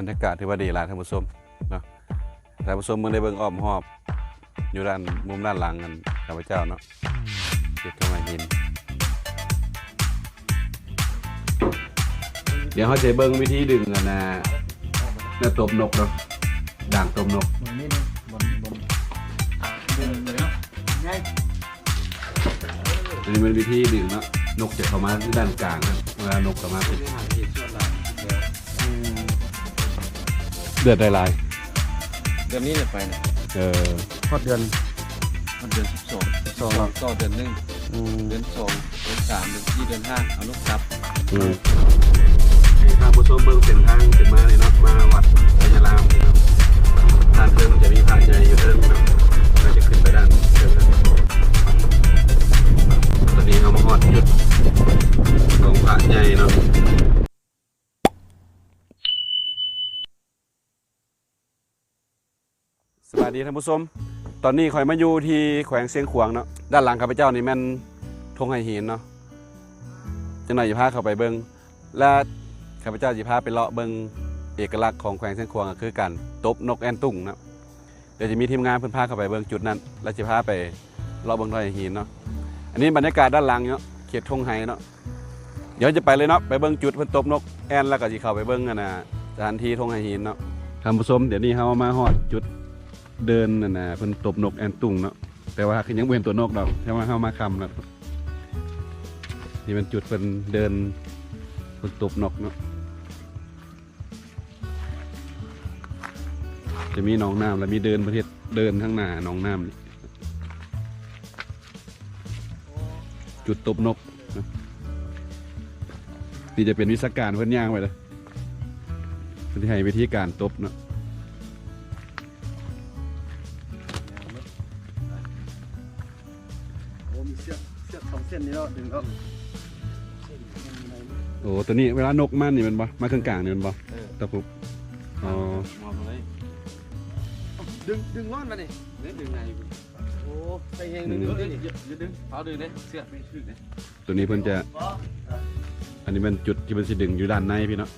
รรยากาศที่ว่าดีหลายท่านผู้ชมเนาะท่านผู้ชมเมื่อได้เบิ่งอ้อมหอบ อยู่ด้านมุมด้านหลังกันข้าพเจ้าเนาะเก็บทำไมยิน เดี๋ยวเขาจะเบิ่งวิธีดึงกันนะน่าตบนกเนาะด่างตบนกบนนี้นึงบนบนดึงเลยเนาะง่ายอันนี้เป็นวิธีดึงเนาะนกจะเข้ามาที่ด้านกลางนะเวลานกเข้ามาเป็น เดือดได้หลายเดือนนี้เนี่ยไปนะเออพอดเดือน มันเดือนสิบสองสองก็เดือนหนึ่งเดือนสองเดือนสามเดือนสี่เดือนห้าเอาลูกกลับอืมทางผู้ชมเบิ่งเส้นทางขึ้นมาเลยเนาะมาวัดพญารามเลยเนาะด้านเทิงมันจะมีพระใหญ่อยู่เทิงเนาะเราจะขึ้นไปด้านเทิงนั้นตอนนี้เรามาฮอดจุดของพระใหญ่เนาะ วัสดีท่านผู้ชมตอนนี้ข่อยมาอยู่ที่แขวงเสียงขวางเนาะด้านหลังข้าพเจ้านี่แม่นทงไฮหินเนาะจังหน่อยจะพาเข้าไปเบิงและข้าพเจ้าจะพาไปเลาะเบิงเอกลักษณ์ของแขวงเสียงขวางก็คือการตบนกแอ่นตุ้งเนาะเดี๋ยวจะมีทีมงานเพิ่นพาเข้าไปเบิงจุดนั้น แล้วจะพาไปเลาะเบิงทงไฮหินเนาะอันนี้บรรยากาศด้านหลังเนาะเขตทงไฮเนาะเดี๋ยวจะไปเลยเนาะไปเบิงจุดเพิ่นตบนกแอ่นแล้วก็จะเข้าไปเบิงกันนะสถานที่ทงไฮหินเนาะท่านผู้ชมเดี๋ยวนี้เฮามาฮอดจุด เดินน่ะนะเพิ่นตบนกแอนตุงเนาะแต่ว่าคือยังบ่เห็นตัวนกดอกแต่ว่าเข้ามาคำแล้วนี่เป็นจุดเพิ่นเดินเพิ่นตบนกเนาะจะมีหนองน้ำแล้วมีเดินประเทศเดินข้างหน้าหนองน้ำนี่จุดตบนกนี่จะเป็นวิศการเพิ่นย่างไปเลยเพิ่นให้วิธีการตบเนาะ เสือกสองเส้นนี่แล้วดึงแล้วโอ้ตัวนี้เวลานกมันนี่มันบ่มาเครื่องกลางนี่มันบ่เออตะปุบอ๋อมองเลยดึงดึงงอนมานี่เล่นดึงไงโอ้ใส่เฮงดึดึงงดึดึงงดึงดึงดึงเท้าดึงเลยเสื้อไม่ถึงเลยตัวนี้เพิ่นจะ อันนี้เป็นจุดที่มันสิดึงอยู่ด้านในพี่เนาะ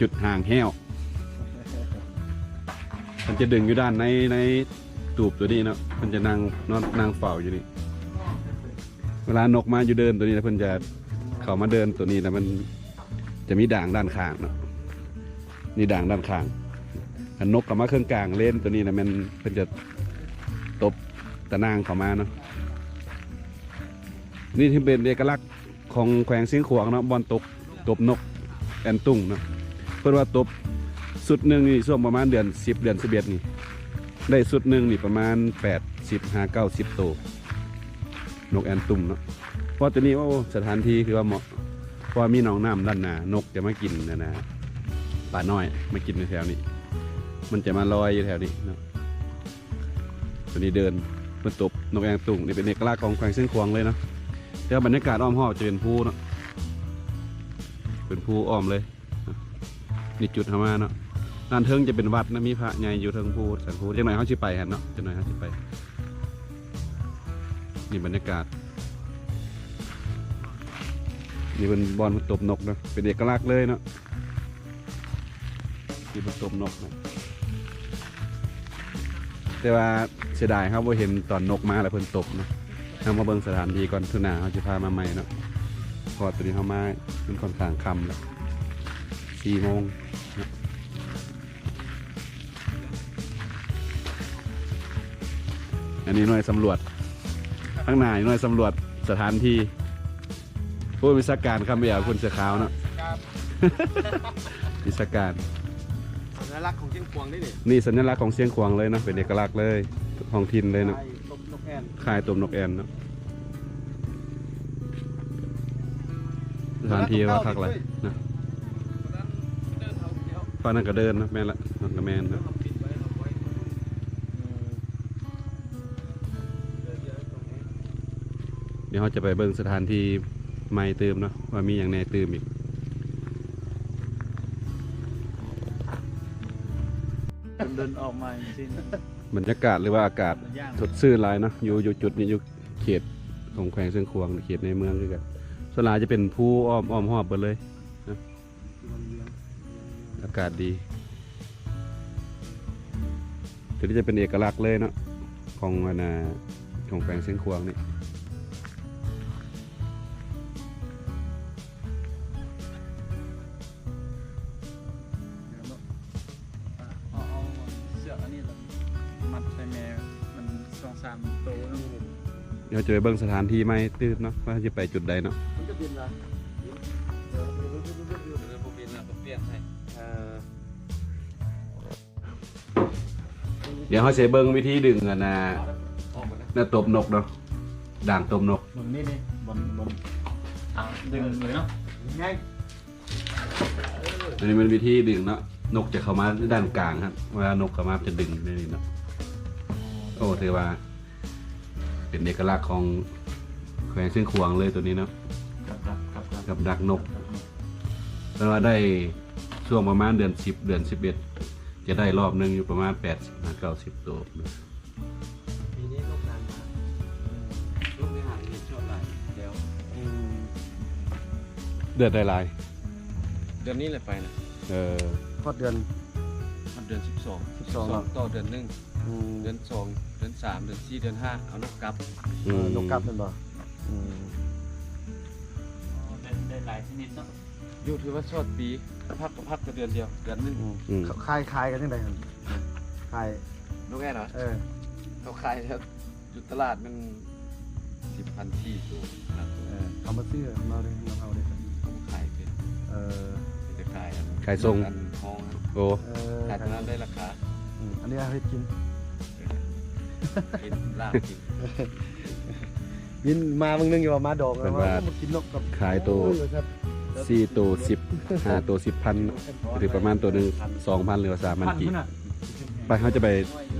จุดห่างแห้วมันจะดึงอยู่ด้านในในตูบตัวนี้เนาะมันจะนั่งนอนนั่งเฝ้าอยู่นี่ เวลานกมาอยู่เดินตัวนี้แล้วเพิ่นจะเขามาเดินตัวนี้แล้วมันจะมีด่างด้านข้างเนาะนี่ด่างด้านข้างนกกับมาเครื่องกลางเล่นตัวนี้นะมันเพิ่นจะตบตะนางเขามาเนาะนี่ที่เป็นเอกลักษณ์ของแขวงเสียงขวางเนาะบอลตกตบนกแอนตุ้งเนาะเพื่อว่าตบสุดหนึ่งนี่ช่วงประมาณเดือนสิบเดือนสิบเอ็ดนี่ได้สุดหนึ่งนี่ประมาณแปดสิบห้าเก้าสิบโตว นกแอนตุ้งเนาะเพราะตัวนี้ว่าสถานที่คือว่าเหมาะเพราะมีหนองน้ำด้านหน้านกจะมากินนะนะป่าน้อยมากินในแถวนี้ มันจะมาลอยอยู่แถวนี้เนาะตัวนี้เดินมันตบนกแอนตุ้งนี่เป็นเอกลักษณ์ของแขวงเสียงขวงเลยเนาะเดี๋ยวบรรยากาศอ้อมหอบจะเป็นภูเนาะเป็นภูอ้อมเลยนี่จุดธรรมาเนาะด้านเทิงจะเป็นวัดนะมีพระใหญ่อยู่เทิงภูสันภูจังหน่อยเขาชิไปฮะเนาะจังหน่อยเขาชิไป นี่บรรยากาศ นี่เป็นบอลตบนกนะเป็นเอกลักษณ์เลยเนาะนี่เป็นตบนกนะแต่ว่าเสียดายครับว่าเห็นตอนนกมาแล้วเพิ่นตบนาะทำมาเบิ่งสถานที่ก่อนทุนาเขาจะพามาใหม่เนาะพอตัวนี้เขามามันค่อนข้างค่ำแล้วสี่โมงนาะอันนี้หน่วยสำรวจ ข้างหน้าหน่วยสำรวจสถานที่ผู้วิชาการคำเบียคุณเสือขาวเนาะวิชาการ สัญลักษณ์ของเชียงควงนี่นี่นี่สัญลักษณ์ของเสียงขวางเลยเนาะเป็นเอกลักษณ์เลยท้องถิ่นเลยเนาะไอ้ตบนกแอ่นคายตุ่มนกแอ่นเนาะสถานที่ว่าคักอะไรนะฟ้านั่นก็เดินนะแม่นละนั่นก็แม่นนะ ดี๋ยวเราจะไปเบิ่งสถานที่ใหม่เติมเนาะว่ามีอย่างแน่เติมอีกเดินออกมาจริงบรรยากาศหรือว่าอากาศๆย่างสดชื่นหลายเนาะอยู่อยู่จุดนี้อยู่เขตของแขวงเชียงควงเขตในเมืองคือกันส่วนหลายจะเป็นผู้อ้อมอ้อมหอบไปเลยนะอากากาศดีตัวนี้จะเป็นเอกลักษณ์เลยเนาะของอันน่ะของแปลงเส้นควงนี่ สองสามโตวเนาะเดี๋ยวจะไปเบิ่งสถานที่ไหมตื้มเนาะว่าจะไปจุดใดเนาะมันจะบินละเดี๋ยวผมบินละผมเปลี่ยนให้เดี๋ยวเขาจะเบิ่งวิธีดึงอันน่ะออกมาแล้วน่ะตบนกเนาะด่างตบนก บนนี่นี่บนบนอ่าดึงเลยเนาะง่ายอันนี้เป็นวิธีดึงเนาะนกจะเข้ามาด้านกลางครับเวลานกเข้ามาจะดึงในนี่เนาะโอ้ถือว่า เป็นเอกลักษณ์ของแขวงเส้นควงเลยตัวนี้เนาะครับครับครับครับกับดักนก แล้วว่าได้ช่วงประมาณเดือนสิบเดือนสิบเอ็ดจะได้รอบหนึ่งอยู่ประมาณแปดสิบเก้าสิบตัวนะปีนี้ลูกนานมาลูกไม่ห่างเห็นชอบหลายเดี๋ยวเดือนได้หลาย เดือนนี้เลยไปนะเออพอดเดือนมันเดือนสิบสอง12ต่อเดือนหนึ่ง อืมเดือนสองเดือนสามเดือนสี่เดือนห้าเอานกกลับอืมนกกลับแม่นบ่อืมอ๋อได้ได้หลายชนิดเนาะอยู่ถือว่าชดปีพักก็พักก็เดือนเดียวเดือนหนึงอืมอืมเขาคายคายกันจังได๋หั่นคายนกแง่เหรอเออเขาขายแล้วอยู่ตลาดมันสิบพันที่ตัวนะเออเอามาซื้อมาเลยมาเอาเลยเขาขายเป็นเออจะขายอันขายทรงอันห้องนะโอ้เออขายตอนนั้นได้ราคาอืมอันนี้เอาให้กิน กินลาบกินยินมาเบิ่งนึงอยู่ว่ามาดอกเป็นว่ามากินนกกับขายตัวโอ้ครับสี่ตัวสิบห้าตัวสิบพันหรือประมาณตัวหนึ่งสองพันหรือว่าสามพันพันกี่ขนาดไปเขาจะไป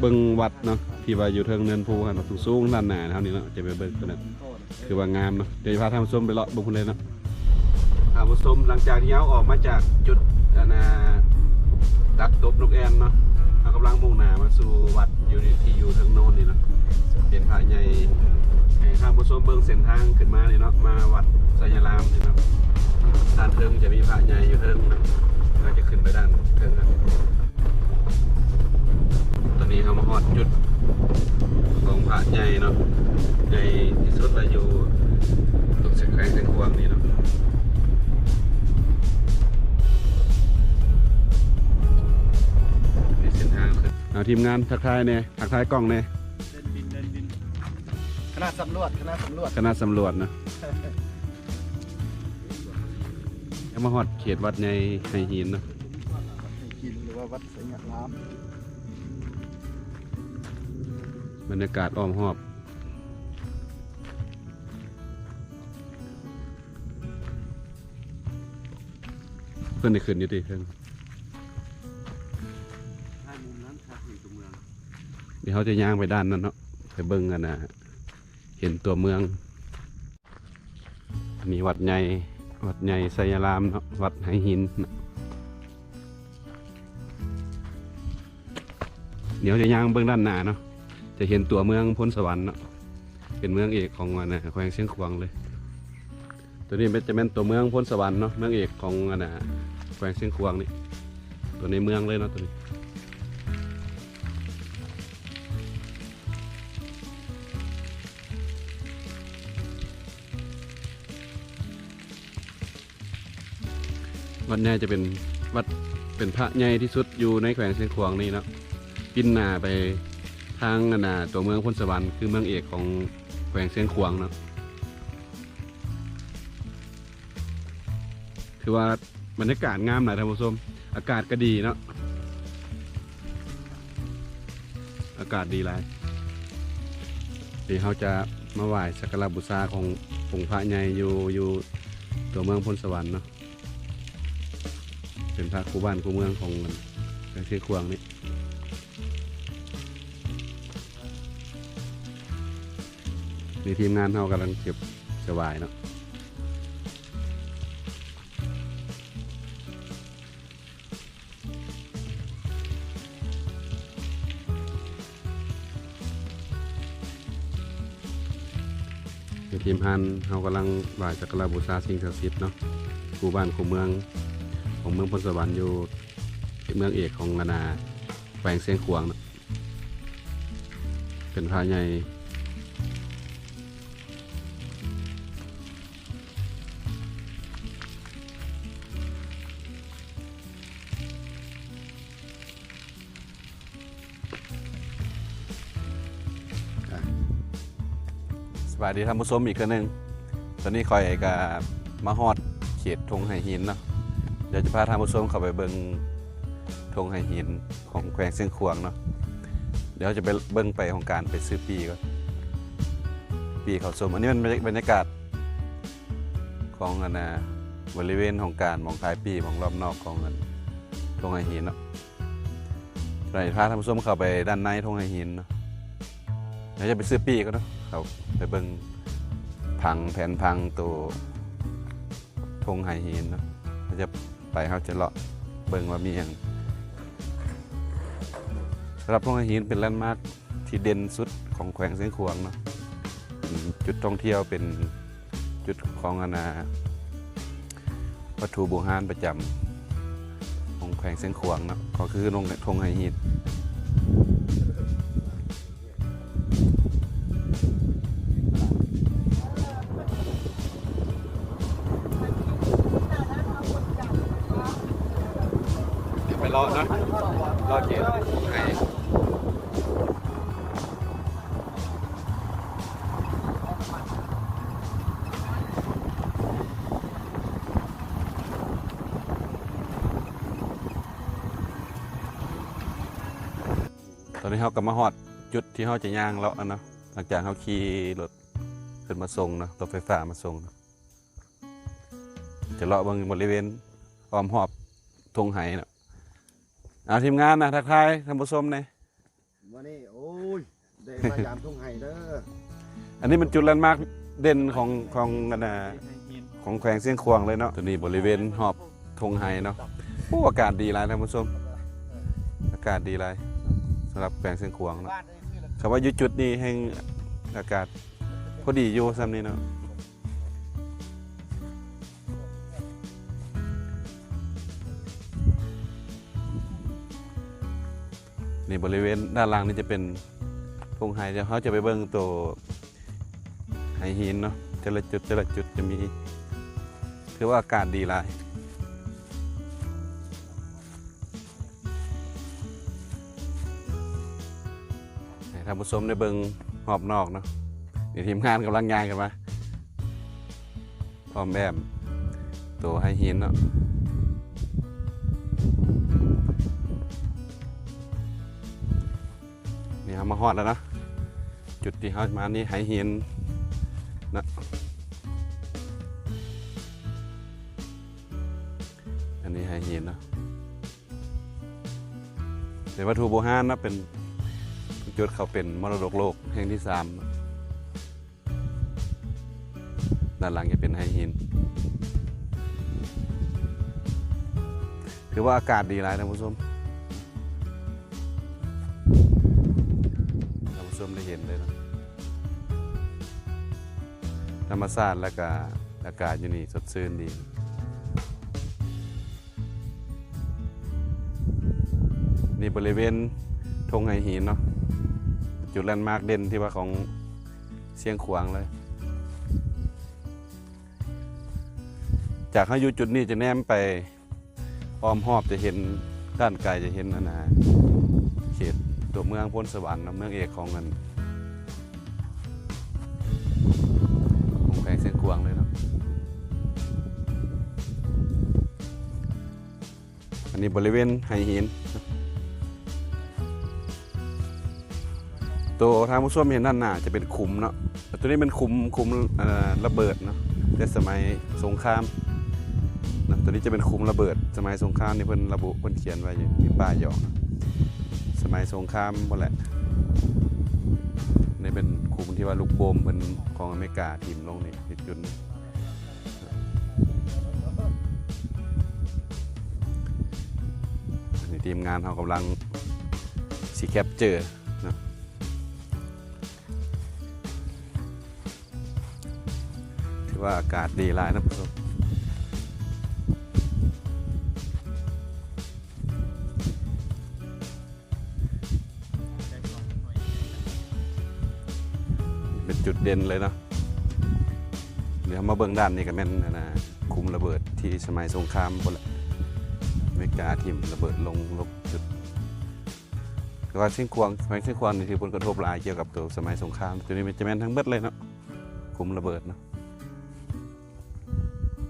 เบิ่งวัดเนาะที่ว่าอยู่เทิงเนินภูกันสูงสูงๆด้านหน้าเท่านี้เนาะจะไปเบิ่งตัวนั้นคือว่างามเนาะเดี๋ยวจะพาท่านผู้ชมไปเลาะเบิ่งพุ่นเลยเนาะท่านผู้ชมหลังจากที่เขาออกมาจากจุดอันน่ะดักตบนกแอ่นเนาะเขากำลังมุ่งหน้ามาสู่วัด อยู่ในที่อยู่ทิงโน้นนี่เนาะเป็นพระใหญ่ให้านผู้ชมเบิ่งเส้นทางขึ้นมานี่เนาะมาวัดไสยรามนี่เนาะด้านเทิงจะมีพระใหญ่อยู่เทิงเนะเราจะขึ้นไปด้านเทิงนะตอนนี้เขามาฮอดจุดของพระใหญ่เนาะใหญ่ที่สุดเลยอยู่ตรงเส้นแขวงเส้นควงนี่เนาะ เอาทีมงานทักทายเนี่ยทักทายกล้องเนี่ยเดินบินเดินบินคณะสำรวจคณะสำรวจคณะสำรวจนะเอามาฮอดเขตวัดใหญ่ไฮหินเนาะห้กินหรือว่าวัดสยามบรรยากาศอ้อมหอบเพื่อนได้ขึ้นอยู่ที่เพื่อน เดี๋ยวเขาจะย่างไปด้านนั้นเนาะไปเบิ้งกันนะเห็นตัวเมือง อันนี้วัดใหญ่วัดใหญ่ไซยารามเนาะวัดไหหินเนะเดี๋ยวจะย่างเบิ้งด้านหน้าเนาะ จะเห็นตัวเมืองพ้นสวรรค์เนาะ เป็นเมืองเอกของวันนะแขวงเชียงขวางเลย ตัวนี้เป็นจะเป็นตัวเมืองพ้นสวรรค์เนาะ เมืองเอกของอันนะแขวงเชียงขวางนี่ ตัวในเมืองเลยเนาะตัวนี้ วัดใหญ่จะเป็นวัดเป็นพระใหญ่ที่สุดอยู่ในแขวงเชียงขวางนี่เนาะปินหนาไปทางนน่ะตัวเมืองพ้นสวรรค์คือเมืองเอกของแขวงเชียงขวางเนาะถือว่าบรรยากาศงามหน่อยท่านผู้ชมอากาศก็ดีเนาะอากาศดีหลายเดี๋ยวเขาจะมาไหว้สักการะบูชาขององค์พระใหญ่อยู่อยู่ตัวเมืองพ้นสวรรค์เนาะ เป็นพระคู่บ้านคู่เมืองของมันแขวงเชียงขวางนี่มีทีมงานเรากำลังเก็บสวายเนาะมีทีมพันเรากำลังไหว้สักการบูชาสิ่งศักดิ์สิทธิ์เนาะคู่บ้านคู่เมือง ของเมืองพลสวรรค์อยู่เมืองเอกของนานาแขวงเสียงขวางเนะเป็นพระใหญ่สวัสดีท่านผู้ชมอีกครั้งหนึ่งตอนนี้คอยกับมาฮอดเขตทงไหหินเนาะ ดี๋ยวจะพาท่านผู้ชมเข้าไปเบิงทงไหหินของแขวงเสียงขวางเนาะเดี๋ยวจะไปเบิงไปของการไปซื้อปีก่อนปีเขาสมอันนี้มันบรรยากาศของอันนะบริเวณของการมองท้ายปีมองรอบนอกของอันทงไหหินเนาะเดี๋ยวจะพาท่านผู้ชมเข้าไปด้านในทงไหหินเนาะเดี๋ยวจะไปซื้อปีก็เนาะเขาไปเบิงพังแผนพังตัวธงไหหินเนาะเขาจะ ไปเขาจะเลาะเบิ่งว่ามีอย่างสำหรับธงไหหินเป็นแลนด์มาร์คที่เด่นสุดของแขวงเสียงขวางเนาะจุดท่องเที่ยวเป็นจุดของอาณาวัตถุโบราณประจำของแขวงเสียงขวางเนาะก็คือธงทงไฮหิน ตอนนี้เขากลับมาฮอดจุดที่เขาจะย่างเลาะอะเนาะหลังจากเขาขี่รถขึ้นมาส่งเนาะรถไฟฟ้ามาส่งเนาะจะเลาะเบางบริเวณอ้อมหอบทงไหเนาะเอาทีมงานนะทักทายท่านผู้ชมหน่อยวันนี้โอ้ยได้มายามทุ่งไห้เด้ออันนี้เป็นจุดแลนด์มาร์คเด่นของของนั่นนะให้หินของแขวงเสียงควางเลยเนาะตัวนี้บริเวณหอบธงไฮเนาะโอ้อากาศดีหลายท่านผู้ชมอากาศดีหลาย สำหรับแขวงเสียงควางเนาะคำว่าอยู่จุดนี้แห่งอากาศพอดีอยู่ซ้ำนี้เนาะนี่บริเวณด้านล่างนี่จะเป็นธงไฮเดี๋ยวเขาจะไปเบิ่งตัวไฮหินเนาะแต่ละจุดแต่ละจุดจะมี คือว่าอากาศดีหลาย ท่านผู้ชมได้เบิงรอบนอกเนาะนี่ทีมงานกำลังงานกันมาพร้อมแอมตัวไฮหินเนาะนี่เขามาฮอดแล้วนะจุดที่เขามานี่ไฮหินนะอันนี้ไฮหินเนาะเป็นวัตถุโบราณนะเป็น จุดเขาเป็นมรดกโลกแห่งที่สามด้านหลังจะเป็นไฮหินถือว่าอากาศดีหลายท่านผู้ชมท่านผู้ชมได้เห็นเลยนะธรรมชาติและก็อากาศอยู่นี่สดชื่นดีนี่บริเวณธงไฮหินเนาะ จุดแลนด์มาร์กเด่นที่ว่าของเชียงขวางเลย จากเขาอยู่จุดนี้จะแนมไปอ้อมหอบจะเห็นด้านไกลจะเห็นนานาเขตตัวเมืองพ้นสวรรค์เมืองเอกของมันของแขวงเชียงขวางเลยเนาะอันนี้บริเวณไหหิน ตัวทางผู้ชมเห็นด้านหน้าจะเป็นขุมเนาะตัวนี้เป็นขุมขุมระเบิดเนาะแต่สมัยสงครามนะตัวนี้จะเป็นขุมระเบิด สมัยสงครามนี่เพิ่นระบุเพิ่นเขียนไว้อยู่มีป้ายหยอกสมัยสงครามหมดแหละนี่เป็นขุมที่ว่าลูกโบมเป็นของอเมริกาทีมลงนี่ที่จุดนี้ทีมงานเขากำลังสีแคปเจอถือ ว่าอากาศดีหลายนะครับเป็นจุดเด่นเลยเนาะเดี๋ยวมาเบื้องด้านนี้กันแม่นนะคุมระเบิดที่สมัยสงครามพลอเมกาทิมระเบิดลงลบจุดก็ซึ่งควงสมัยซึ่งควงนี่คือผลกระทบหลายเกี่ยวกับตัวสมัยสงครามจุดนี้มันจะแม่นทั้งเบิดเลยเนาะคุมระเบิดเนาะ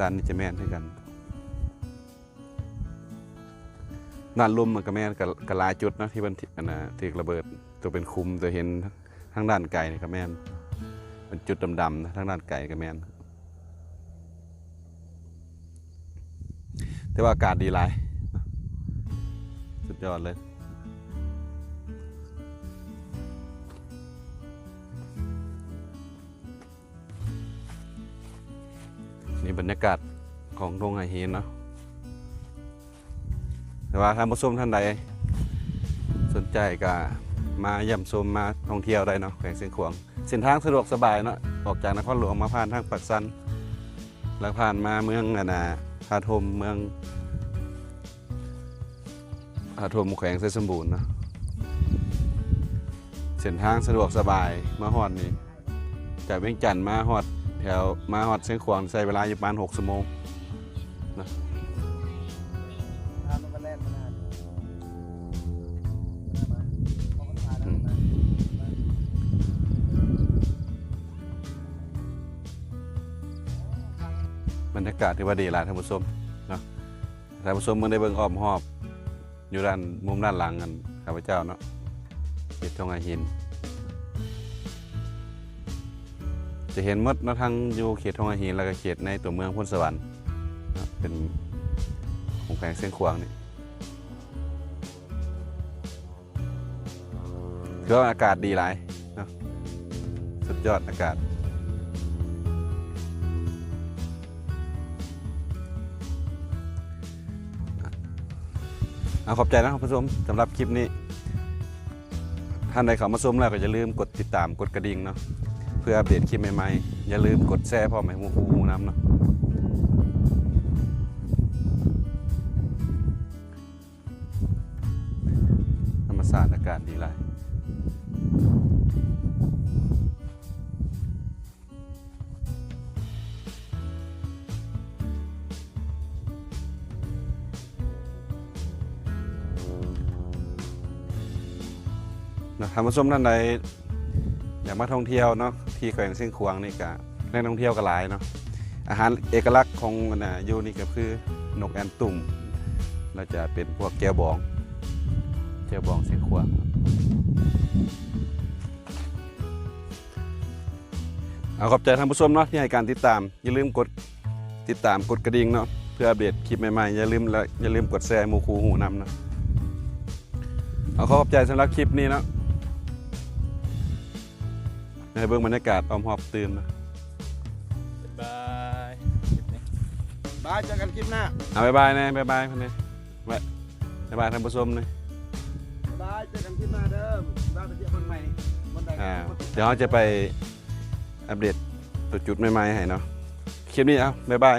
ด้านนี้จะแม่นให้กัน ด้านลมมันก็แม่นกับกลายจุดนะที่มันอันน่ะที่ระเบิดตัวเป็นคุมตัวเห็นทั้งด้านไกลนี่ก็แม่นเป็นจุดดำๆนะทั้งด้านไกลก็แม่นแต่ว่าอากาศดีหลาย สุดยอดเลย นี่บรรยากาศของโรงไฮเฮนเนาะแต่ว่าท่านผู้ชมท่านใด สนใจก็มาเย่ำชมมาท่องเที่ยวได้เนาะแขวงเสียงขวงเส้นทางสะดวกสบายเนาะออกจากนครหลวงมาผ่านทางปักสันแล้วผ่านมาเมืองนานาพาทมเมืองพาทมแขวงเสสมบูรณ์เนาะเส้นทางสะดวกสบายมาฮอดนี่จากเวียงจันทน์มาฮอด ถวมาฮอดเสียงขวางใช้เวลาอยู่ประมาณ6ชั่วโมงนก็แล่นขนาดนี้มาเอามันพาได้มาบรรยากาศที่ว่าดีหลายท่านผู้ชมเนาะท่านผู้ชมเมื่อได้เบิ่งอ้อมหอบ อยู่ด้านมุมด้านหลังกันข้าพเจ้าเนาะเขตทองอาหิน จะเห็นมดนาะทั้งอยู่เขตทองอาหินแล้วก็เขตในตัวเมืองพุนสวรรค์เป็นของแขงเส้นขวางนี่ก็อากาศดีหลายนะสุดยอดอากาศเอาขอบใจนะครับผู้ชมสำหรับคลิปนี้ ท่านใดเข้ามาชมแล้วก็อย่าลืมกดติดตามกดกระดิ่งเนาะ พื่ออัปเดตคลิปใหม่ๆ อย่าลืมกดแชร์พร้อมให้หมูคูหูน้ำเนาะธรรมศาสตร์อากาศดีหลายนะท่านผู้ชมท่านใด อยากมาท่องเที่ยวเนาะที่แขวงเส้นขวางนี่ก็แหล่งท่องเที่ยวก็หลายเนาะอาหารเอกลักษณ์ของนะยูนี่ก็คือนกแอนตุ่มแล้วจะเป็นพวกแก้วบองแก้วบองเส้นขวางเอาขอบใจท่านผู้ชมเนาะที่ให้การติดตาม อย่าลืมกดติดตามกดกระดิ่งเนาะเพื่ออัปเดตคลิปใหม่ๆอย่าลืมและอย่าลืมกดแชร์มูคูหูนำเนาะเอาขอขอบใจสำหรับคลิปนี้เนาะ ให้เบิ่งบรรยากาศออมหอบตื่นเนาะบายบายเจอกันคลิปหน้าเอาบ๊ายบายนะบ๊ายบายพันนี้บ๊ายบายท่านผู้ชมนะบายเจอกันคลิปหน้าเดิมบ้านไปเที่ยวคนใหม่คนใดอ่าเดี๋ยวเราจะไปอัปเดตตัวจุดใหม่ๆให้เนาะคลิปนี้เอาบ๊ายบาย